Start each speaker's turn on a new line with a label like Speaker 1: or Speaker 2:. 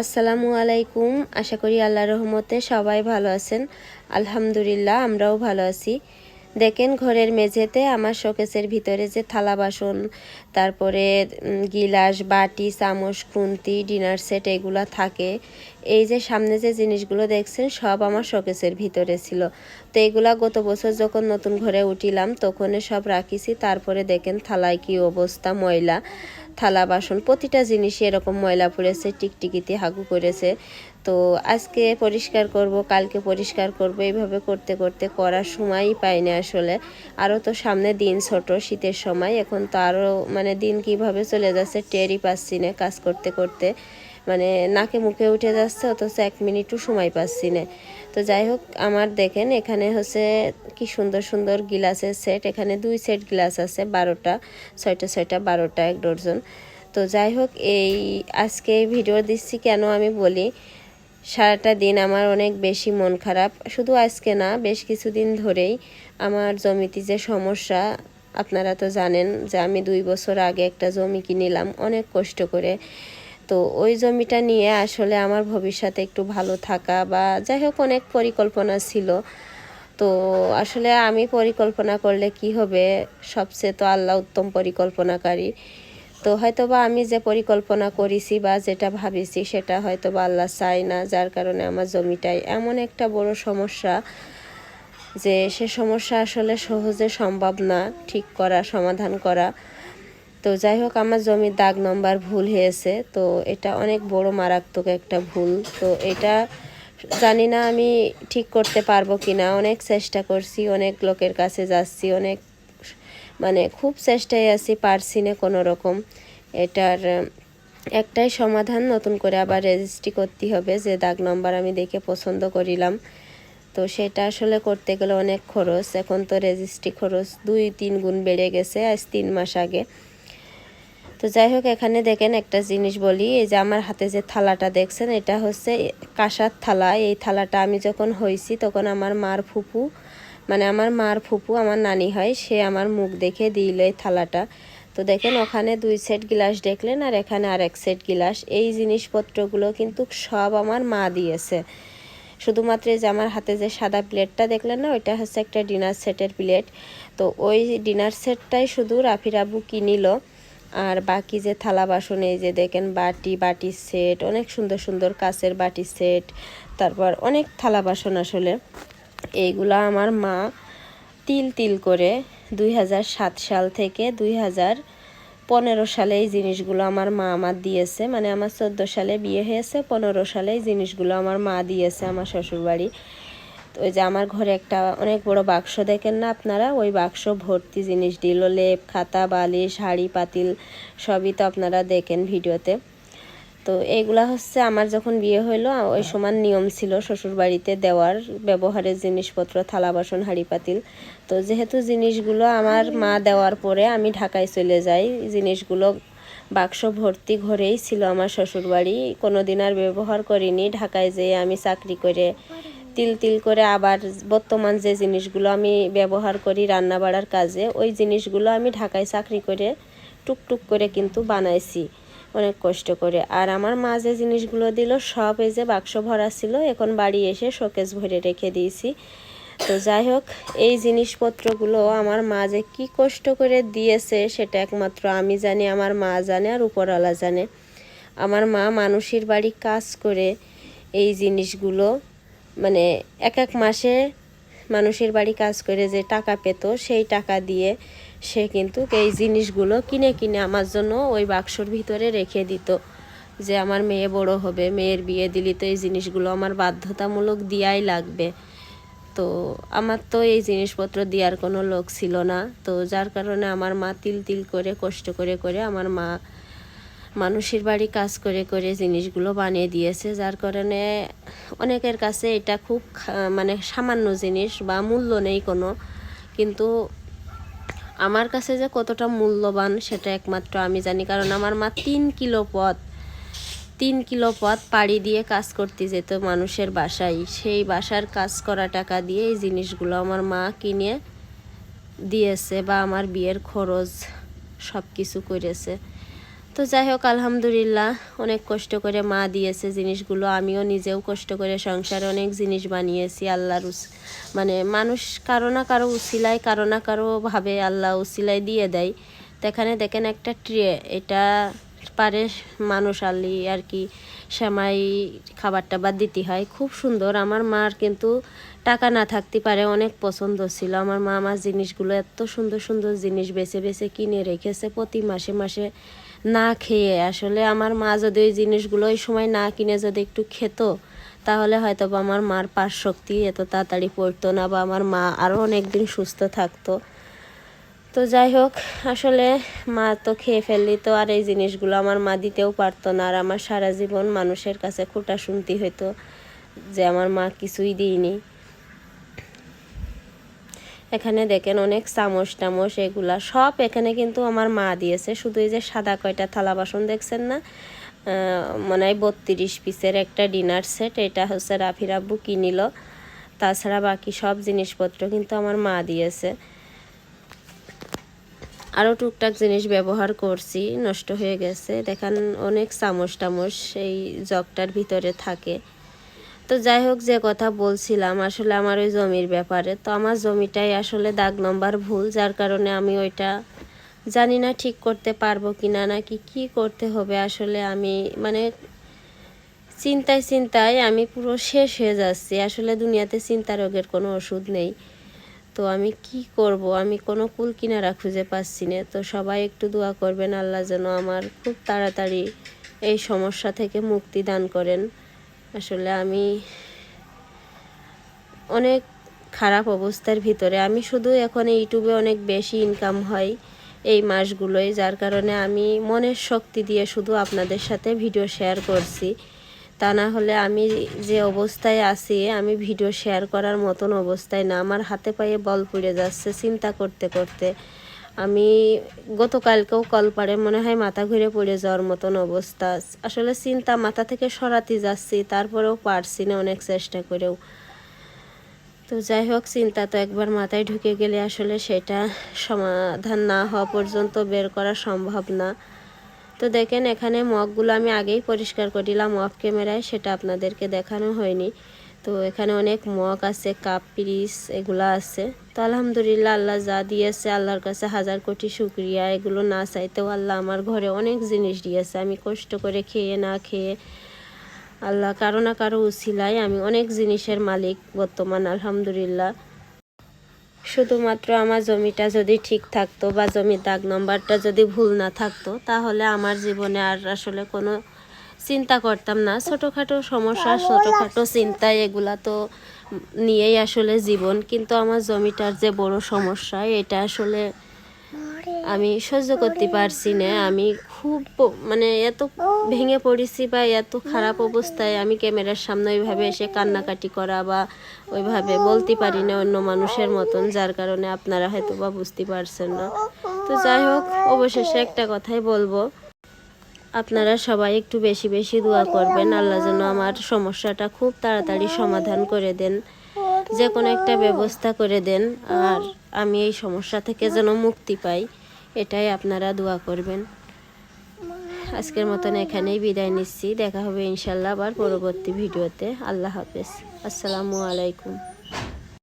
Speaker 1: আসসালামু আলাইকুম। আশা করি আল্লাহ রহমতে সবাই ভালো আছেন। আলহামদুলিল্লাহ, আমরাও ভালো আছি। দেখেন ঘরের মেঝেতে আমার শোকেসের ভিতরে যে থালা বাসন, তারপরে গিলাস, বাটি, চামচ, খুন্তি, ডিনার সেট এগুলা থাকে। এই যে সামনে যে জিনিসগুলো দেখছেন, সব আমার শোকেসের ভিতরে ছিল। তো এগুলা গত বছর যখন নতুন ঘরে উঠিলাম, তখন সব রাখিছি। তারপরে দেখেন থালায় কি অবস্থা, ময়লা। থালা বাসন, প্রতিটা জিনিসই এরকম ময়লা পড়েছে, টিকটিকিতে হাগু করেছে। তো আজকে পরিষ্কার করব, কালকে পরিষ্কার করব, এইভাবে করতে করতে করার সময়ই পাই না আসলে। আরও তো সামনে দিন ছোট, শীতের সময়। এখন তো আরও মানে দিন কীভাবে চলে যাচ্ছে টেরই পাচ্ছি না কাজ করতে করতে। মানে নাকে মুখে উঠে যাচ্ছে, অথচ এক মিনিটও সময় পাচ্ছি না। তো যাই হোক, আমার দেখেন এখানে হচ্ছে কি সুন্দর সুন্দর গিলাসের সেট। এখানে দুই সেট গ্লাস আছে, বারোটা, ছয়টা ছয়টা, বারোটা এক ডজন। তো যাই হোক, এই আজকে ভিডিও দিচ্ছি কেন আমি বলি, সারাটা দিন আমার অনেক বেশি মন খারাপ। শুধু আজকে না, বেশ কিছুদিন ধরেই আমার জমিতে যে সমস্যা, আপনারা তো জানেন যে আমি দুই বছর আগে একটা জমি কিনিলাম, অনেক কষ্ট করে। তো ওই জমিটা নিয়ে আসলে আমার ভবিষ্যতে একটু ভালো থাকা বা যাই হোক অনেক পরিকল্পনা ছিল। তো আসলে আমি পরিকল্পনা করলে কি হবে? সবচেয়ে তো আল্লাহ উত্তম পরিকল্পনাকারী। তো হয়তো বা আমি যে পরিকল্পনা করেছি বা যেটা ভাবিছি সেটা হয়তো বা আল্লাহ চাই না, যার কারণে আমার জমিটাই এমন একটা বড় সমস্যা যে সে সমস্যা আসলে সহজে সম্ভব না ঠিক করা, সমাধান করা। তো যাই হোক, আমার জমির দাগ নম্বর ভুল হয়েছে, তো এটা অনেক বড় মারাত্মক একটা ভুল। তো এটা জানি না আমি ঠিক করতে পারব কি না অনেক চেষ্টা করছি, অনেক লোকের কাছে যাচ্ছি, অনেক মানে খুব চেষ্টায় আছি, পারছি না কোনো রকম। এটার একটাই সমাধান, নতুন করে আবার রেজিস্ট্রি করতে হবে, যে দাগ নম্বর আমি দেখে পছন্দ করিলাম। তো সেটা আসলে করতে গেলে অনেক খরচ। এখন তো রেজিস্ট্রি খরচ দুই তিন গুণ বেড়ে গেছে, আজ তিন মাস আগে। তো যাই হোক, এখানে দেখেন একটা জিনিস বলি, এই যে আমার হাতে যে থালাটা দেখছেন, এটা হচ্ছে কাঁসার থালা। এই থালাটা আমি যখন হয়েছি তখন আমার মার ফুপু মানে আমার মার ফুপু, আমার নানি হয়, সে আমার মুখ দেখে দিল এই থালাটা। তো দেখেন, ওখানে দুই সেট গিলাস দেখলেন, আর এখানে আর এক সেট গিলাস। এই জিনিসপত্রগুলো কিন্তু সব আমার মা দিয়েছে। শুধুমাত্র যে আমার হাতে যে সাদা প্লেটটা দেখলেন না, ওইটা হচ্ছে একটা ডিনার সেটের প্লেট। তো ওই ডিনার সেটটাই শুধু রাফির আবু কিনিল। আর বাকি যে থালা বাসন, এই যে দেখেন বাটি বাটির সেট, অনেক সুন্দর সুন্দর কাচের বাটি সেট, তারপর অনেক থালা বাসন আসলে। এইগুলা আমার মা তিল তিল করে দুই হাজার সাত সাল থেকে দুই পনেরো সালে এই জিনিসগুলো আমার মা আমার দিয়েছে। মানে আমার চোদ্দ সালে বিয়ে হয়েছে, পনেরো সালে এই জিনিসগুলো আমার মা দিয়েছে আমার শ্বশুরবাড়ি। তো ওই যে আমার ঘরে একটা অনেক বড় বাক্স দেখেন না আপনারা? ওই বাক্স ভর্তি জিনিস দিল লেপ খাতা বালিশ হাড়ি পাতিল সবই তো আপনারা দেখেন ভিডিওতে। তো এইগুলা হচ্ছে আমার যখন বিয়ে হইল ওই সমান নিয়ম ছিল শ্বশুর বাড়িতে দেওয়ার ব্যবহারের জিনিসপত্র থালা বাসন হাঁড়ি পাতিল। তো যেহেতু জিনিসগুলো আমার মা দেওয়ার পরে আমি ঢাকায় চলে যাই জিনিসগুলো বাক্স ভর্তি ঘরেই ছিল আমার শ্বশুর বাড়ি কোনো দিন আর ব্যবহার করিনি ঢাকায় যেয়ে আমি চাকরি করে তিল তিল করে আবার বর্তমান যে জিনিসগুলো আমি ব্যবহার করি রান্না বাড়ার কাজে, ওই জিনিসগুলো আমি ঢাকায় চাকরি করে টুকটুক করে কিন্তু বানাইছি, অনেক কষ্ট করে। আর আমার মা যে জিনিসগুলো দিল সব এই যে বাক্স ভরা ছিল, এখন বাড়ি এসে শোকেস ভরে রেখে দিয়েছি। তো যাই হোক, এই জিনিসপত্রগুলো আমার মা যে কী কষ্ট করে দিয়েছে সেটা একমাত্র আমি জানি, আমার মা জানে আর উপরওয়ালা জানে। আমার মা মানুষের বাড়ি কাজ করে এই জিনিসগুলো মানে এক এক মাসে মানুষের বাড়ি কাজ করে যে টাকা পেত, সেই টাকা দিয়ে সে কিন্তু এই জিনিসগুলো কিনে কিনে আমার জন্য ওই বাক্সর ভিতরে রেখে দিত যে আমার মেয়ে বড় হবে, মেয়ের বিয়ে দিলি তো এই জিনিসগুলো আমার বাধ্যতামূলক দিয়াই লাগবে। তো আমার তো এই জিনিসপত্র দেওয়ার কোনো লোক ছিল না। তো যার কারণে আমার মা তিল তিল করে, কষ্ট করে করে আমার মা মানুষের বাড়ি কাজ করে করে জিনিসগুলো বানিয়ে দিয়েছে, যার কারণে অনেকের কাছে এটা খুব মানে সামান্য জিনিস বা মূল্য নেই কোনো। কিন্তু আমার কাছে যে কতটা মূল্যবান সেটা একমাত্র আমি জানি। কারণ আমার মা তিন কিলো পথ, তিন কিলো পথ পাড়ি দিয়ে কাজ করতে যেত মানুষের বাসায়। সেই বাসার কাজ করা টাকা দিয়ে এই জিনিসগুলো আমার মা কিনে দিয়েছে বা আমার বিয়ের খরচ সব কিছু করেছে। তো যাই হোক, আলহামদুলিল্লাহ অনেক কষ্ট করে মা দিয়েছে জিনিসগুলো। আমিও নিজেও কষ্ট করে সংসারে অনেক জিনিস বানিয়েছি আল্লাহর মানে মানুষ কারও না কারও উসিলায়, কারও না কারও ভাবে আল্লাহ উসিলায় দিয়ে দেয়। তো এখানে দেখেন একটা ট্রে, এটা পারে মানুষ আলি আর কি সেমাই খাবার টাবার দিতে হয়। খুব সুন্দর। আমার মার কিন্তু টাকা না থাকতে পারে, অনেক পছন্দ ছিল। আমার মা আমার জিনিসগুলো এত সুন্দর সুন্দর জিনিস বেছে বেছে কিনে রেখেছে প্রতি মাসে মাসে। না খেয়ে, আসলে আমার মা যদি ওই জিনিসগুলো ওই সময় না কিনে যদি একটু খেত, তাহলে হয়তো বা আমার মার পাশ শক্তি এত তাড়াতাড়ি পড়তো না বা আমার মা আরও অনেক দিন সুস্থ থাকতো। তো যাই হোক, আসলে মা তো খেয়ে ফেললি তো আর এই জিনিসগুলো আমার মা দিতেও পারতো না আর আমার সারা জীবন মানুষের কাছে খোটা শুনতে হতো যে আমার মা কিছুই দিইনি। এখানে দেখেন অনেক চামচ টামচ এগুলা। সব এখানে কিন্তু আমার মা দিয়েছে। শুধু এই যে সাদা কয়টা থালা বাসন দেখছেন না? মানে বত্রিশ পিসের একটা ডিনার সেট। এটা হচ্ছে রাফির আব্বু কিনিল তাছাড়া বাকি সব জিনিসপত্র কিন্তু আমার মা দিয়েছে। আরও টুকটাক জিনিস ব্যবহার করছি। নষ্ট হয়ে গেছে। দেখান অনেক চামচ টামচ এই জগটার ভিতরে থাকে। তো যাই হোক, যে কথা বলছিলাম, আসলে আমার ওই জমির ব্যাপারে। তো আমার জমিটাই আসলে দাগ নম্বর ভুল, যার কারণে আমি ওইটা জানি না ঠিক করতে পারব কি না নাকি কি করতে হবে আসলে আমি মানে চিন্তায় চিন্তায় আমি পুরো শেষ হয়ে যাচ্ছি। আসলে দুনিয়াতে চিন্তা রোগের কোনো ওষুধ নেই। তো আমি কি করব? আমি কোনো কুল কিনারা খুঁজে পাচ্ছি না। তো সবাই একটু দোয়া করবেন, আল্লাহ যেন আমার খুব তাড়াতাড়ি এই সমস্যা থেকে মুক্তি দান করেন। আসলে আমি অনেক খারাপ অবস্থার ভিতরে। আমি শুধু এখন ইউটিউবে অনেক বেশি ইনকাম হয় এই মাসগুলোই যার কারণে আমি মনের শক্তি দিয়ে শুধু আপনাদের সাথে ভিডিও শেয়ার করছি। তা না হলে আমি যে অবস্থায় আছি, আমি ভিডিও শেয়ার করার মতন অবস্থায় না। আমার হাতে পায়ে বল পুড়ে যাচ্ছে, চিন্তা করতে করতে। আমি গতকালকেও কল পারে মনে হয় মাথা ঘুরে পড়ে যাওয়ার মতন অবস্থা। আসলে চিন্তা মাথা থেকে সরাতে যাচ্ছি, তারপরেও পারছি না অনেক চেষ্টা করেও। তো যাই হোক, চিন্তা তো একবার মাথায় ঢুকে গেলে আসলে সেটা সমাধান না হওয়া পর্যন্ত বের করা সম্ভব না। তো দেখেন, এখানে মগগুলো আমি আগেই পরিষ্কার করিলাম অফ ক্যামেরায় সেটা আপনাদেরকে দেখানো হয়নি। তো এখানে অনেক মগ আছে, কাপ, পিরিস এগুলো আছে। তো আলহামদুলিল্লাহ আল্লাহ যা দিয়েছে আল্লাহর কাছে হাজার কোটি শুক্রিয়া। এগুলো না চাইতেও আল্লাহ আমার ঘরে অনেক জিনিস দিয়েছে। আমি কষ্ট করে খেয়ে না খেয়ে আল্লাহ কারও না কারও উছিলায় আমি অনেক জিনিসের মালিক বর্তমান, আলহামদুলিল্লাহ। শুধুমাত্র আমার জমিটা যদি ঠিক থাকতো বা জমির দাগ নম্বরটা যদি ভুল না থাকতো, তাহলে আমার জীবনে আর আসলে কোনো চিন্তা করতাম না। ছোটোখাটো সমস্যা, ছোটোখাটো চিন্তা এগুলা তো নিয়েই আসলে জীবন। কিন্তু আমার জমিটার যে বড় সমস্যা, এটা আসলে আমি সহ্য করতে পারছি না। আমি খুব মানে এত ভেঙে পড়েছি বা এত খারাপ অবস্থায় আমি ক্যামেরার সামনে ওইভাবে এসে কান্নাকাটি করা বা ওইভাবে বলতে পারি না অন্য মানুষের মতন, যার কারণে আপনারা হয়তো বা বুঝতে পারছেন না। তো যাই হোক, অবশেষে একটা কথাই বলব। আপনারা সবাই একটু বেশি বেশি দোয়া করবেন। আল্লাহ যেন আমার সমস্যাটা খুব তাড়াতাড়ি সমাধান করে দেন। যে কোনো একটা ব্যবস্থা করে দেন। আর আমি এই সমস্যা থেকে যেন মুক্তি পাই, এটাই আপনারা দোয়া করবেন। আজকের মতন এখানেই বিদায় নিচ্ছি। দেখা হবে ইনশাল্লাহ আবার পরবর্তী ভিডিওতে। আল্লাহ হাফেজ। আসসালামু আলাইকুম।